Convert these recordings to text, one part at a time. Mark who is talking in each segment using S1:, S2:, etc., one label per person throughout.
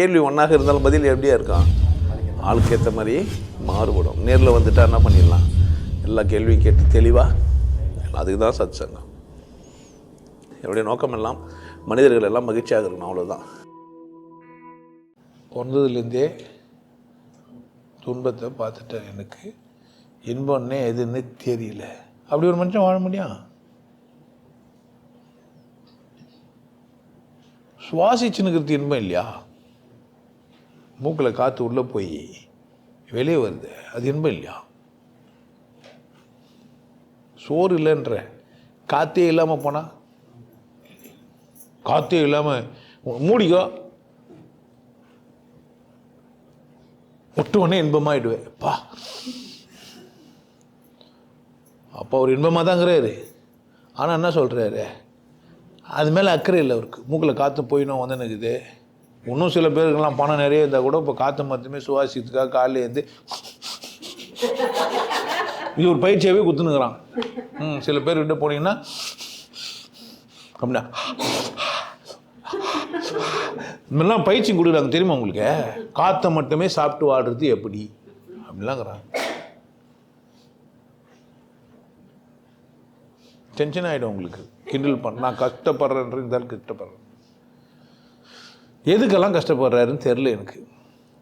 S1: கேள்வி ஒன்றாக இருந்தாலும் பதில் எப்படியா இருக்கான் ஆளுக்கு ஏற்ற மாதிரி மாறுபடும். நேரில் வந்துட்டா என்ன பண்ணிடலாம்? எல்லா கேள்வியும் கேட்டு தெளிவாக அதுக்கு தான் சத் சங்கம் என்னுடைய நோக்கம் எல்லாம் மனிதர்கள் எல்லாம் மகிழ்ச்சியாக இருக்கணும் அவ்வளோதான் பிறந்ததுலேருந்தே துன்பத்தை பார்த்துட்டேன் எனக்கு. இன்பம்னே எதுன்னு தெரியல. அப்படி ஒரு மனுஷன் வாழ முடியும்? சுவாசிச்சுன்னு இன்பம் இல்லையா? மூக்கில் காற்று உள்ளே போய் வெளியே வருது அது இன்பம் இல்லையா? சோறு இல்லைன்ற. காற்றே இல்லாமல் போனால் காற்றே இல்லாமல் மூடிக்கோ? விட்ட உடனே இன்பமாயிடுவேன். பா அப்போ அவர் இன்பமாக தாங்கிறாரு ஆனால் என்ன சொல்கிறாரு அது மேலே அக்கறை இல்லை அவருக்கு. மூக்கில் காற்று போயினோம் வந்து நிற்குது இன்னும் சில பேருக்கெல்லாம் பணம் நிறைய இருந்தால் கூட இப்போ காற்று மொத்தமே சுவாசியத்துக்காக காலையில் ஏந்து இது ஒரு பயிற்சியாகவே குத்துனுக்குறான். ம் சில பேர் கிட்ட போனீங்கன்னா அப்படின்னா இதுமாதிரிலாம் பயிற்சி கொடுக்குறாங்க. தெரியுமா உங்களுக்கு? காற்றை மட்டுமே சாப்பிட்டு வாடுறது எப்படி? அப்படிலாங்கிறாங்க டென்ஷன் ஆகிடும் உங்களுக்கு. கிண்டில் பண்ண நான் கஷ்டப்படுறேன்றதால் கஷ்டப்படுறேன். எதுக்கெல்லாம் கஷ்டப்படுறாருன்னு தெரில எனக்கு.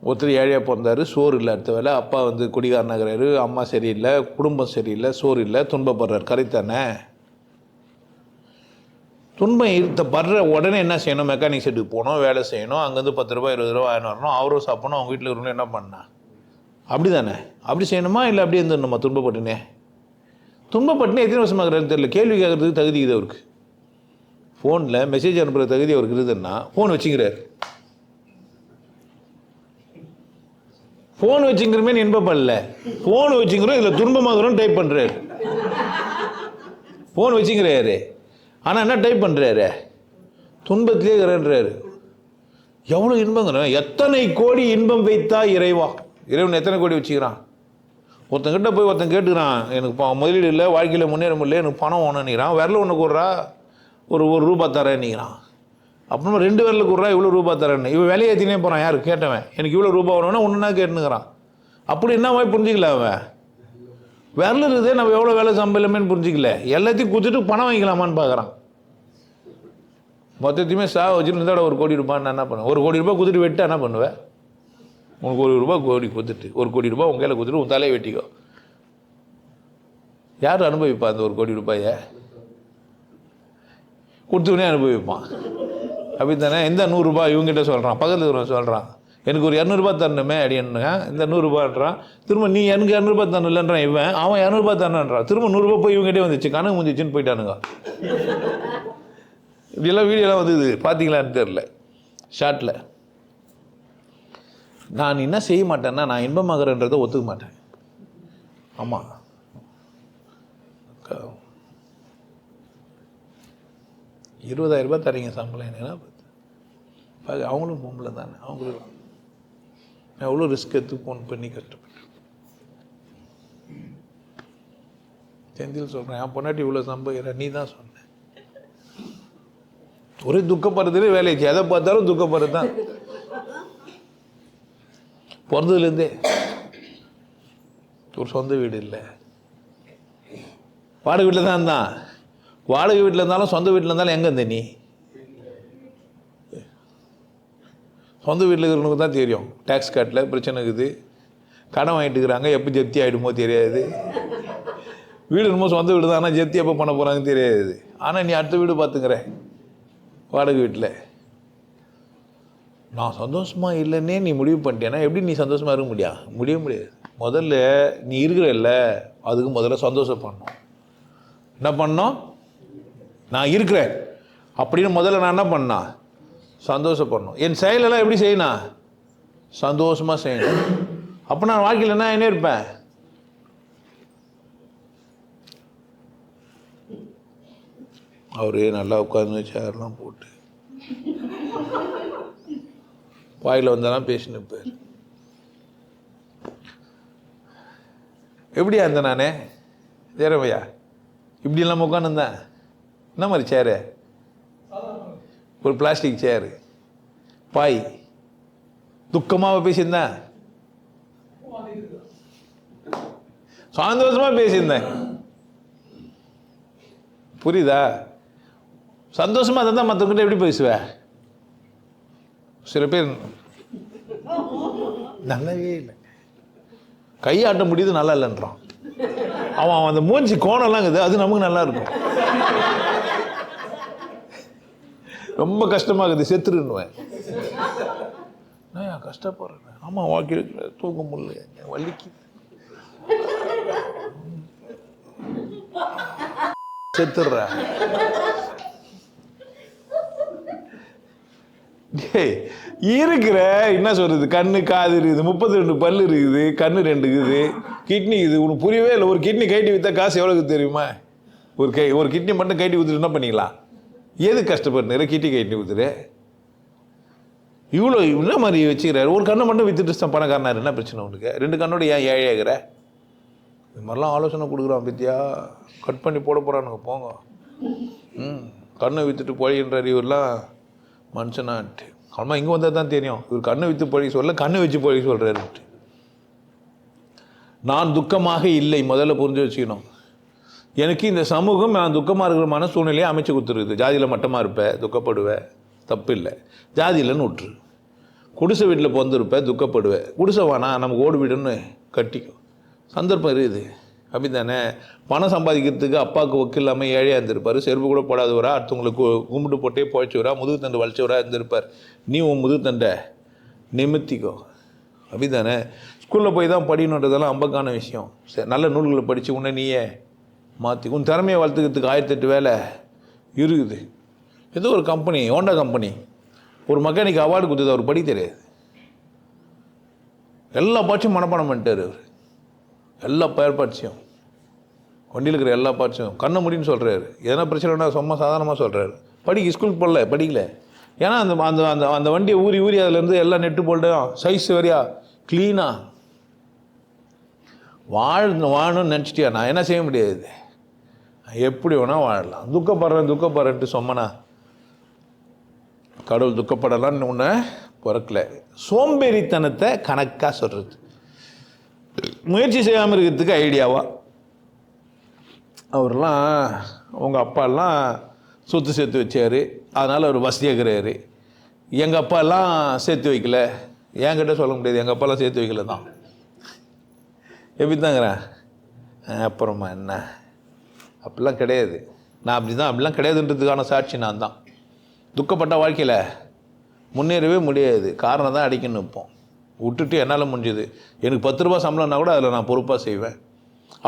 S1: ஒருத்தர் ஏழையாக பிறந்தாரு சோறு இல்லை அடுத்த வேலை அப்பா வந்து குடிகாரனாகிறாரு அம்மா சரியில்லை குடும்பம் சரியில்லை சோறு இல்லை துன்பப்படுறார். கரைத்தானே துன்பம் இருத்த படுற உடனே என்ன செய்யணும்? மெக்கானிக் செட்டுக்கு போகணும் வேலை செய்யணும் அங்கேருந்து பத்து ரூபாய் இருபது ரூபா ஆயிரம் வரணும் அவரும் சாப்பிடணும் அவங்க வீட்டில் இருக்கணும் என்ன பண்ணா? அப்படி தானே? அப்படி செய்யணுமா? இல்லை அப்படியே இருந்துடணுமா? துன்பப்பட்டுனே? துன்பப்பட்டுனே எத்தனை வருஷமாக இருக்கிறாரு தெரியல. கேள்வி கேட்குறதுக்கு தகுதி இது அவருக்கு. ஃபோனில் மெசேஜ் அனுப்புகிற தகுதி அவருக்கு இருக்குதுன்னா ஃபோன் வச்சுக்கிறாரு. ஃபோன் வச்சுங்கிறமே இன்பப்படல ஃபோன் வச்சுங்கிறோம் இதில் துன்பமாகிறோம் டைப் பண்ணுறாரு ஃபோன் வச்சுங்கிறாரு. ஆனால் என்ன டைப் பண்ணுறாரு துன்பத்திலே இருக்கிறன்றாரு எவ்வளோ இன்பங்கிற எத்தனை கோடி இன்பம் வைத்தா இறைவா? இறைவன் எத்தனை கோடி வச்சுக்கிறான்? ஒருத்தங்கிட்ட போய் ஒருத்தன் கேட்டுக்கிறான் எனக்கு ப- முதலீடு இல்லை வாழ்க்கையில் முன்னேற முடியல எனக்கு பணம் ஒன்றுங்கிறான் விரல ஒன்று கூடுறா ஒரு ஒரு ரூபா தரேன்னுங்கிறான் அப்புறமா ரெண்டு பேரில் கூடுறா இவ்வளோ ரூபா தரேன்னு. இவன் விலையை ஏற்றினே போகிறான் யார்? கேட்டவன். எனக்கு இவ்வளோ ரூபா வரணும்னா ஒன்றுனா கேட்டுனுக்கிறான் அப்படி என்ன மாதிரி புரிஞ்சிக்கல அவன்? விரல் இருக்குதே நம்ம எவ்வளோ வேலை சம்பளமேன்னு புரிஞ்சிக்கல. எல்லாத்தையும் கொடுத்துட்டு பணம் வாங்கிக்கலாமான்னு பார்க்குறான் மொத்தத்தையுமே சா வச்சுட்டு இருந்தாட ஒரு கோடி ரூபான்னு என்ன பண்ணுவேன்? ஒரு கோடி ரூபாய் கொடுத்துட்டு வெட்ட என்ன பண்ணுவேன்? உனக்கு ஒரு ரூபா கோடி கொடுத்துட்டு ஒரு கோடி ரூபாய் உங்கள் கையில் கொடுத்துட்டு உன் தலையை வெட்டிக்கோ. யார் அனுபவிப்பா அந்த ஒரு கோடி ரூபாயை? கொடுத்தவனே அனுபவிப்பான். அப்படின்னு தானே இந்த நூறுரூபா இவங்ககிட்ட சொல்கிறான் பக்கத்தில் இருக்கிறவன் சொல்கிறான் எனக்கு ஒரு இரநூறுபா தரணுமே அப்படின்னா. இந்த நூறுரூபான்றான் திரும்ப நீ எனக்கு இரநூறுபா தரணும்லன்றான் இவன். அவன் இரநூறுபா தரணுன்றான் திரும்ப நூறுரூபா போய் இவங்ககிட்டே வந்துச்சு. கணக்கு முடிஞ்சிச்சின்னு போயிட்டானுங்க. இப்படியெல்லாம் வீடியோலாம் வந்தது பார்த்தீங்களான்னு தெரில ஷார்ட்டில் நான் என்ன செய்ய மாட்டேன்னா நான் இன்பமாகறன்றதை ஒத்துக்க மாட்டேன். ஆமாம் இருபதாயிரம் ரூபாய் தரீங்க சம்பளம் என்னன்னா அவங்களும் பொம்பளை தானே. அவங்களும் நான் எவ்வளோ ரிஸ்க் எடுத்து ஃபோன் பண்ணி கஷ்டப்பட்டேன் செந்தில் சொல்கிறேன் என் பொண்டாட்டி இவ்வளோ சம்பாதிக்கிற. நீ தான் சொன்ன. ஒரே துக்கப்படுறதுலேயே வேலைக்கு எதை பார்த்தாலும் துக்கப்படுறது தான். பிறந்ததுலேருந்தே ஒரு சொந்த வீடு இல்லை. வாடகை வீட்டில் தான் இருந்தான். வாடகை வீட்டில் இருந்தாலும் சொந்த வீட்டில் இருந்தாலும் எங்கே இருந்த நீ? சொந்த வீட்டில் இருக்கிறவனுக்கு தான் தெரியும். டேக்ஸ் கட்டில் பிரச்சனை இருக்குது. கடன் வாங்கிட்டு இருக்கிறாங்க. எப்போ ஜப்தி ஆகிடுமோ தெரியாது. வீடு என்னமோ சொந்த வீடு தான். ஆனால் ஜப்தி எப்போ பண்ண போகிறாங்கன்னு தெரியாது. ஆனால் நீ அடுத்த வீடு பார்த்துக்கிற வாடகை வீட்டில் நான் சந்தோஷமாக இல்லைன்னே நீ முடிவு பண்ணிட்டேன்னா எப்படி நீ சந்தோஷமாக இருக்க முடியா? முடிய முடியாது. முதல்ல நீ இருக்கிறல்ல அதுக்கு முதல்ல சந்தோஷப்படணும் என்ன பண்ணோம் நான் இருக்கிறேன். அப்படின்னு முதல்ல நான் என்ன பண்ணா சந்தோஷப்படணும். என் செயலெல்லாம் எப்படி செய்யணும் சந்தோஷமாக செய்யணும். அப்போ நான் வாழ்க்கையில் என்ன என்ன இருப்பேன் அவரே நல்லா உட்காந்து சேர்லாம் போட்டு. வாயில் வந்தாலும் பேசினு இருப்பார். எப்படியா இருந்தேன் நானே? தேரவையா இப்படி இல்லாமல் உட்காந்துருந்தேன் என்ன மாதிரி சேரு? ஒரு பிளாஸ்டிக் சேரு பாய். துக்கமாக பேசியிருந்தேன் சந்தோஷமா பேசியிருந்தேன். புரியுதா? சந்தோஷமா இருந்தால் மற்றவங்கிட்ட எப்படி பேசுவ? சில பேர் நல்லாவே இல்லை. கையாட்ட முடியுது நல்லா இல்லைன்றான். அவன் அவன் அந்த மூஞ்சி கோணம்லாம் இருக்குது அது நமக்கு நல்லா இருக்கும். ரொம்ப கஷ்டமாகுது செத்துருன்னுவேன். நான் கஷ்டப்படுறேன்? ஆமாம் வாழ்க்கையில் தூக்க முடியல வலிக்கு செத்துடுறேன். இருக்கிற என்ன சொல்றது கண்ணு காது இருக்குது முப்பத்தி ரெண்டு பல்லு இருக்குது கண்ணு ரெண்டு இருக்குது கிட்னி இருக்குது. உனக்கு புரியவே இல்லை ஒரு கிட்னி கைட்டி வித்தா காசு எவ்வளோக்கு தெரியுமா? ஒரு கை ஒரு கிட்னி மட்டும் கைட்டி ஊத்துட்டு என்ன பண்ணிக்கலாம்? எது கஷ்டப்படுற கீட்டி கைட்டி ஊத்துரு இவ்வளோ என்ன மாதிரி வச்சுக்கிறாரு. ஒரு கண்ணை மட்டும் வித்துட்டு பணக்காரனார். என்ன பிரச்சனை உனக்கு? ரெண்டு கண்ணோட ஏன் ஏழையாகிற? இது மாதிரிலாம் ஆலோசனை கொடுக்குறான் பித்தியா? கட் பண்ணி போட போகிறானுங்க போங்க. ம். கண்ணை விற்றுட்டு பொழின்றார் இவர்லாம். மனுஷனான்ட்டு. அம்மா இங்கே வந்தால் தான் தெரியும். இவர் கண்ணை விற்று பொழி சொல்ல கண்ணை வச்சு பொழி சொல்கிறாருன்ட்டு நான் துக்கமாக இல்லை. முதல்ல புரிஞ்சு வச்சுக்கணும். எனக்கு இந்த சமூகம் நான் துக்கமாக இருக்கிற மன சூழ்நிலையை அமைச்சு கொடுத்துருக்குது. ஜாதியில் மட்டமாக இருப்பேன் துக்கப்படுவேன் தப்பு இல்லை ஜாதியிலன்னு விட்டுரு குடிசை வீட்டில் பிறந்திருப்பேன் துக்கப்படுவேன் குடிசை வேணா நமக்கு ஓடு வீடுன்னு கட்டிக்கும் சந்தர்ப்பம் இருக்குது. அப்படி தானே பணம் சம்பாதிக்கிறதுக்கு அப்பாவுக்கு ஒக்கு இல்லாமல் ஏழையாக இருந்திருப்பார். செருப்பு கூட போடாதவரா? அடுத்தவங்களுக்கு கும்பிட்டு போட்டே புழைச்சவரா? முதுகு தண்டை வலிச்சவரா இருந்திருப்பார். நீ உன் முதுகு தண்டை நிமித்திக்கோ. அப்படி தானே ஸ்கூலில் போய் தான் படிக்கணுன்றதெல்லாம் அம்பக்கான விஷயம். சரி நல்ல நூல்களை படித்து உன்னை நீயே மாற்றி உன் திறமையை வளர்த்துக்கிறதுக்கு ஆயிரத்தெட்டு வேலை இருக்குது. ஏதோ ஒரு கம்பெனி ஹோண்டா கம்பெனி ஒரு மெக்கானிக் அவார்டு கொடுத்தது அவர் படி தெரியாது. எல்லா பாட்சியும் மனப்பாடம் பண்ணிட்டார் அவர். எல்லா பயர் பாட்சியும். வண்டியில் இருக்கிற எல்லா பாட்சியும். கண்ணை முடின்னு சொல்கிறாரு எதனா பிரச்சனைனா சும்மா சாதாரணமாக சொல்கிறாரு படிக்க ஸ்கூலுக்கு போடல படிக்கல. ஏன்னா அந்த அந்த அந்த அந்த வண்டியை ஊறி ஊறி அதுலேருந்து எல்லாம் நெட்டு போல்ட்டும் சைஸ் வரையா க்ளீனாக வாழ் வாழணும்னு நினச்சிட்டியா? நான் என்ன செய்ய முடியாது? எப்படி வேணால் வாழலாம். துக்கப்படுறேன் துக்கப்படுறேன்ட்டு சொம்மனா கடவுள் துக்கப்படலான்னு ஒன்று பிறக்கல. சோம்பேறித்தனத்தை கணக்காக சொல்கிறது முயற்சி செய்யாமல் இருக்கிறதுக்கு ஐடியாவா? அவர்லாம் உங்கள் அப்பாலாம் சொத்து சேர்த்து வச்சார். அதனால் அவர் வசதியாக இருக்கிறாரு. எங்கள் அப்பாலாம் சேர்த்து வைக்கல. என்கிட்ட சொல்ல முடியாது. எங்கள் அப்பாலாம் சேர்த்து வைக்கல தான் எப்படி தாங்கிறேன் அப்புறமா என்ன? அப்படிலாம் கிடையாது. நான் அப்படி தான் அப்படிலாம் கிடையாதுன்றதுக்கான சாட்சி நான் தான் துக்கப்பட்ட வாழ்க்கையில் முன்னேறவே முடியாது. காரணம் தான் அடிக்கணும் நிற்போம் விட்டுட்டு என்னால் முடிஞ்சுது? எனக்கு பத்து ரூபா சம்பளம்னா கூட அதில் நான் பொறுப்பாக செய்வேன்.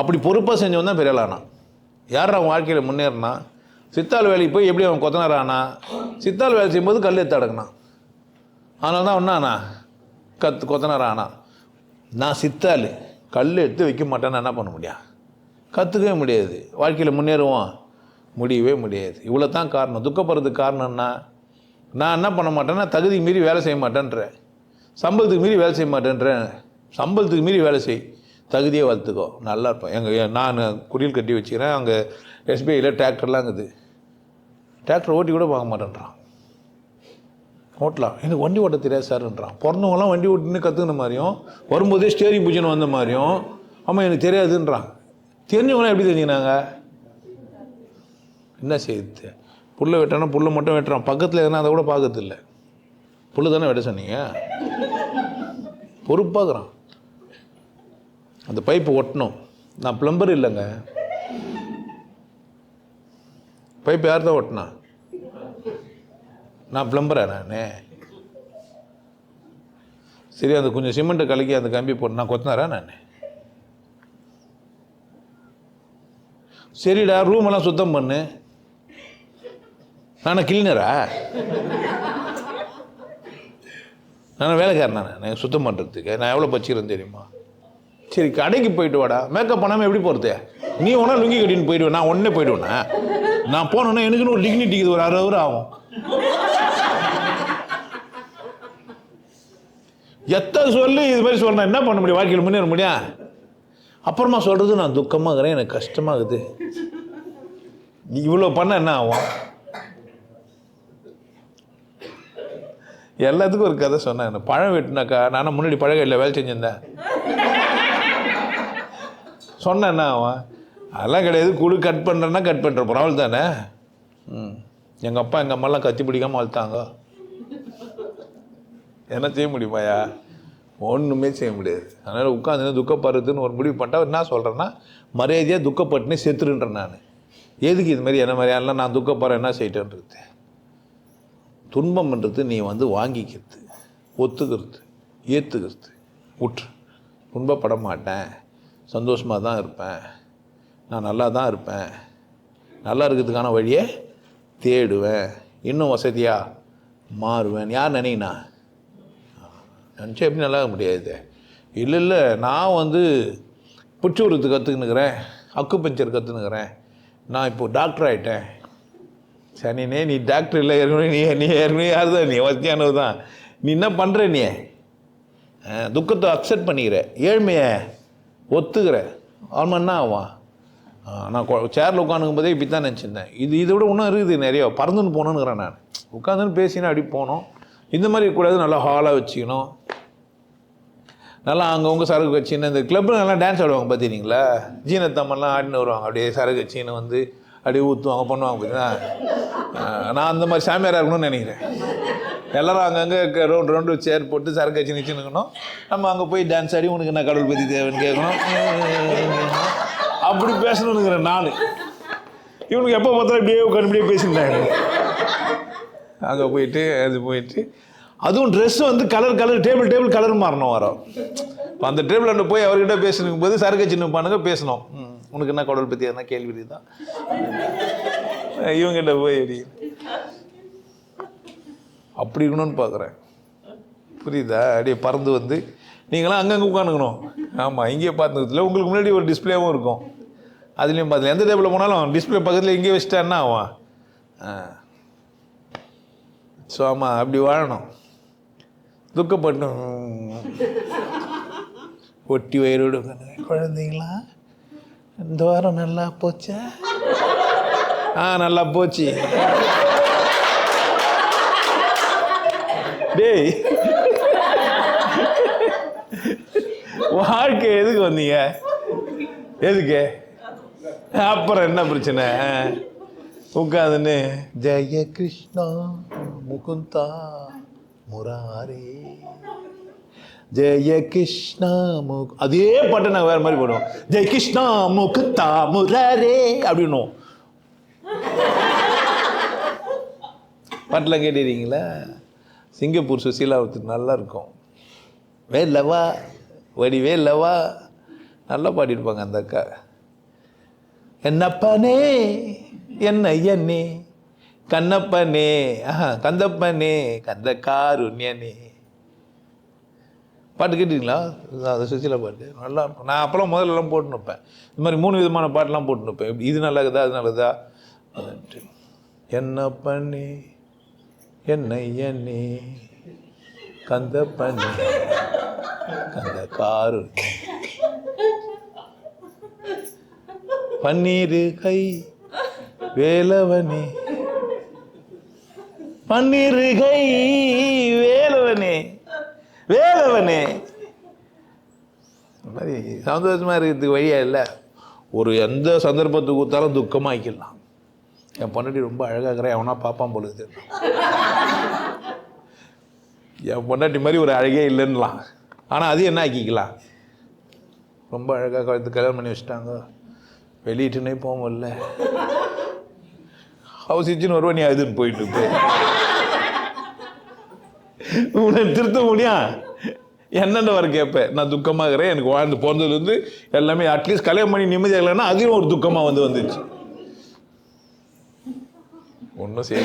S1: அப்படி பொறுப்பாக செஞ்சவன் தான் பெரியலானா யார் அவன் வாழ்க்கையில் முன்னேறினா? சித்தாள் வேலைக்கு போய் எப்படி அவன் கொத்தனார் ஆனா சித்தாள் வேலை செய்யும்போது கல் எடுத்து அடக்கினான். அதனால தான் ஒன்றாண்ணா கத் கொத்தனார் ஆனா நான் சித்தாள். கல் எடுத்து வைக்க மாட்டேன்னு என்ன பண்ண முடியும்? கற்றுக்கவே முடியாது. வாழ்க்கையில் முன்னேறுவோம். முடியவே முடியாது. இவ்வளோ தான் காரணம். துக்கப்படுறதுக்கு காரணம்னா நான் என்ன பண்ண மாட்டேன்னா தகுதி மீறி வேலை செய்ய மாட்டேன்றேன். சம்பளத்துக்கு மீறி வேலை செய்ய மாட்டேன்றேன். சம்பளத்துக்கு மீறி வேலை செய். தகுதியை வளர்த்துக்கோ. நல்லா இருப்பேன். எங்கள் நான் குடியில் கட்டி வச்சுக்கிறேன். அங்கே எஸ்பிஐயில் டிராக்டர்லாம் இருக்குது. டிராக்டர் ஓட்டி கூட பார்க்க மாட்டேன்றான். ஓட்டலாம். எனக்கு வண்டி ஓட்ட தெரியாது சார்ன்றான். பிறந்தவங்களாம் வண்டி ஓட்டின்னு கற்றுக்கின மாதிரியும் வரும்போதே ஸ்டேரிங் பூஜனை வந்த மாதிரியும் ஆமாம் எனக்கு தெரியாதுன்றான். தெரிஞ்சவங்களாம் எப்படி தெரிஞ்சுக்கினாங்க? என்ன செய்யுது புல்லை வெட்டானா புல்லை மட்டும் வெட்டுறான். பக்கத்தில் எதுனா அதை கூட பார்க்கறதில்ல. புல் புல்லு தானே வெட்ட சொன்னீங்க? பொறுப்பாக்குறான். அந்த பைப்பு ஒட்டணும். நான் ப்ளம்பர் இல்லைங்க. பைப் யார் தான் ஒட்டினா? நான் ப்ளம்பரா நானே? சரி அந்த கொஞ்சம் சிமெண்ட்டை கலக்கி அந்த கம்பி போட்டு நான் கொத்தினாரா நான்? சரிடா ரூம் எல்லாம் சுத்தம் பண்ணு. நான் கிளீனரா நான் வேலைக்காரனா நான் சுத்தம் பண்ணுறதுக்கு நான் எவ்வளோ பச்சிக்கிறேன் தெரியுமா? சரி கடைக்கு போயிட்டு வாடா. மேக்கப் பண்ணாமல் எப்படி போகிறது நீ ஒன்றா லுங்கி கட்டின்னு போயிடுவேன் நான் உடனே போயிடுவேண்ணா நான் போனோன்னா எனக்குன்னு ஒரு டிக்னிட்டிக்கு ஒரு அரை ஹவர் ஆகும். எத்தனை சொல்லி இது மாதிரி சொல்கிறேன் என்ன பண்ண முடியும்? வாழ்க்கையில் முன்னேற முடியும் அப்புறமா சொல்கிறது நான் துக்கமாக இருக்கிறேன் எனக்கு கஷ்டமாகுது. இவ்வளோ பண்ண என்ன ஆகும்? எல்லாத்துக்கும் ஒரு கதை சொன்னேன் பழம் வெட்டினாக்கா நானும் முன்னாடி பழகையில் வேலை செஞ்சிருந்தேன். என்ன ஆகும்? அதெல்லாம் கிடையாது குழு கட் பண்ணுறேன்னா கட் பண்ணுற பரவாயில்ல தானே? ம். எங்கள் அப்பா எங்கள் அம்மாலாம் கத்தி பிடிக்காமல் வளர்த்தாங்க என்ன செய்ய முடியுமாயா ஒன்றுமே செய்ய முடியாது. அதனால் உட்காந்து துக்கப்படுறதுன்னு ஒரு முடிவு பண்ணிட்டா என்ன சொல்கிறேன்னா மரியாதையாக துக்கப்பட்டுனே செத்துருன்றேன் நான். எதுக்கு இது மாதிரி என்ன மாதிரியாலாம் நான் துக்கப்படுறேன் என்ன செய்யட்டேன்றது துன்பம்ன்றது நீ வந்து வாங்கிக்கிறது ஒத்துக்கிறது ஏற்றுக்கிறது உற்று. துன்பப்பட மாட்டேன். சந்தோஷமாக தான் இருப்பேன். நான் நல்லா தான் இருப்பேன். நல்லா இருக்கிறதுக்கான வழியை தேடுவேன். இன்னும் வசதியாக மாறுவேன். யார் நினைக்கினா நினச்சா எப்படி நல்லா முடியாது. இல்லை இல்லை நான் வந்து பிடிச்சி விடுறது கற்றுக்கினுக்கிறேன் அக்கு பஞ்சர் கற்றுனுக்கிறேன் நான் இப்போது டாக்டர் ஆகிட்டேன் சனினே நீ டாக்டர் இல்லை ஏற்கனவே நீ நீ ஏற்கனவே யார் தான் நீ? வசதியானது தான். நீ என்ன பண்ணுற நீ? துக்கத்தை அக்செப்ட் பண்ணிக்கிற ஏழ்மையை ஒத்துக்கிற. அவன் என்ன ஆவான்? நான் சேரில் உட்காந்துக்கும் போதே இப்படி தான் நினச்சிருந்தேன். இது இதை விட இன்னும் இருக்குது நிறையா. பறந்துன்னு போகணுங்கிறேன் நான். உட்காந்துன்னு பேசினா அப்படி போனோம் இந்த மாதிரி கூடாது நல்லா ஹாலாக வச்சுக்கணும். நல்லா அங்கவங்க சரக்கு வச்சுன்னு இந்த கிளப்பில் நல்லா டான்ஸ் ஆடுவாங்க பார்த்தீங்களா ஜீனத்தம்மெல்லாம் ஆடின்னு வருவாங்க. அப்படியே சரக்கு வச்சுன்னு வந்து அப்படியே ஊற்றுவாங்க பண்ணுவாங்க பார்த்தீங்கன்னா நான் அந்த மாதிரி சாமியாராக இருக்கணும்னு நினைக்கிறேன். எல்லாரும் அங்கங்கே ரவுண்ட் ரவுண்டு சேர் போட்டு சரக்கு வச்சு நிச்சுன்னு நம்ம அங்கே போய் டான்ஸ் ஆடி உனக்கு என்ன கடவுள் பற்றி தேவைன்னு கேட்கணும். அப்படி பேசணுங்கிறேன் நான். இவனுக்கு எப்போ பார்த்தாலும் இப்படியே உட்காந்து இப்படியே பேசியிருந்தாங்க அங்கே போயிட்டு அது போயிட்டு. அதுவும் ட்ரெஸ் வந்து colour colour table table colour மாறணும் வரோம் இப்போ அந்த டேபிள் அங்கே போய் அவர்கிட்ட பேசணும் போது சரக்கு சின்ன பானுங்க பேசணும். உனக்கு என்ன கடவுள் பற்றி எதனா கேள்வி தான் இவங்கிட்ட போய் அப்படி அப்படி இருக்கணும்னு பார்க்குறேன் புரியுதா? அப்படியே பறந்து வந்து. நீங்களாம் அங்கங்கே உட்காந்துக்கணும். ஆமாம் இங்கேயே பார்த்துக்கிறதுல உங்களுக்கு முன்னாடி ஒரு டிஸ்பிளேவும் இருக்கும். அதுலேயும் பார்த்துல எந்த டேபிளில் போனாலும் டிஸ்பிளே பக்கத்தில் இங்கேயே வச்சுட்டான்னா அவன் ஆ. ஸோ ஆமாம் அப்படி வாழணும். துக்கப்பட்டு ஒட்டி வயிறோடு குழந்தைங்களா. இந்த வாரம் நல்லா போச்சா? ஆ நல்லா போச்சு. டேய். வாழ்க்கை எதுக்கு வந்தீங்க? எதுக்கு? அப்புறம் என்ன பிரச்சனை? உட்காந்துன்னு ஜெய கிருஷ்ணா முகுந்தா முராரே. ஜெய கிருஷ்ணா முக் அதே பாட்டை நாங்கள் வேறு மாதிரி போடுவோம். ஜெய கிருஷ்ணா முகுந்தா முராரே அப்படின்னும் பாட்டெலாம் கேட்டுறீங்களா சிங்கப்பூர் சுசீலா ஒருத்தர் நல்லா இருக்கும். வேலவா வடிவே லவா. நல்லா பாடியிருப்பாங்க அந்த அக்கா. என்னப்பானே என்ன என்னே கண்ணப்பனே ஆஹா கந்தப்பனே கந்த காருண்யனே. பாட்டு கேட்டிங்களா? அது சுசிலா பாட்டு. நல்லா இருக்கும். நான் அப்போல்லாம் முதல்லலாம் போட்டுனுப்பேன் இந்த மாதிரி மூணு விதமான பாட்டெலாம் போட்டு இப்படி இது நல்லதா அது நல்லதா? என்ன பண்ணி என்னை கந்த பண்ணி கந்த காரு பன்னீர் கை வேலவனே. பன்னிருகை வேலவனே வேலவனே. மாதிரி சந்தோஷமா இருக்கிறதுக்கு வழியா இல்லை. ஒரு எந்த சந்தர்ப்பத்துக்கு கொடுத்தாலும் துக்கமாக்கிடலாம். என் பொண்டாட்டி ரொம்ப அழகாக இருக்கிறேன் அவனா பார்ப்பான் பொழுது என் பொண்டாட்டி மாதிரி ஒரு அழகே இல்லைன்னலாம். ஆனால் அது என்ன ஆக்கிக்கலாம்? ரொம்ப அழகாக கழுத்து கல்யாணம் பண்ணி வச்சுட்டாங்க. வெளியிட்டுனே போக முடியல. ஹவுஸ் இச்சுன்னு வருவா நீ அதுன்னு போயிட்டு இருப்பேன் உன்னை திருத்த முடியும் என்னென்ன வர கேட்பேன் நான் துக்கமாகிறேன். எனக்கு வாழ்ந்து பிறந்ததுலேருந்து எல்லாமே அட்லீஸ்ட் கல்யாணம் பண்ணி நிம்மதியாக இல்லைன்னா அதுவும் ஒரு துக்கமாக வந்து வந்துச்சு. ஒன்றும் செய்ய